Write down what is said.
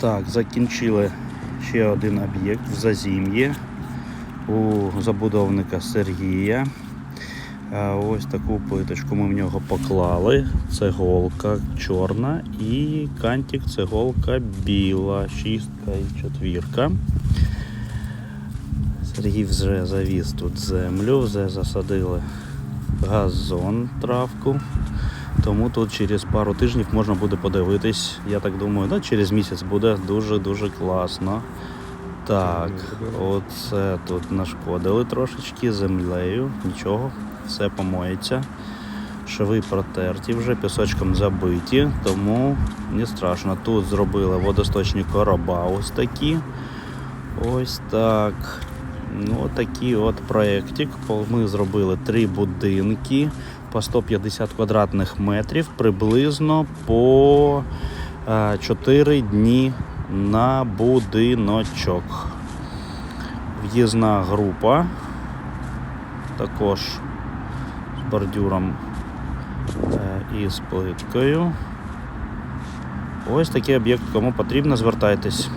Так, закінчили ще один об'єкт в Зазім'ї у забудовника Сергія. Ось таку плиточку ми в нього поклали. Цеголка чорна і кантик цеголка біла, шістка і четвірка. Сергій вже завіз тут землю, вже засадили газон, травку. Тому тут через пару тижнів можна буде подивитись. Я так думаю, да, через місяць буде дуже-дуже класно. Так, оце тут нашкодили трошечки землею, нічого, все помоється. Шви протерті вже, пісочком забиті, тому не страшно. Тут зробили водосточні короба ось такі. Ось так. Ну, такий от проєктик. Ми зробили три будинки по 150 квадратних метрів приблизно по 4 дні на будиночок. В'їзна група. Також з бордюром е, і з плиткою. Ось такий об'єкт, кому потрібно, звертайтесь.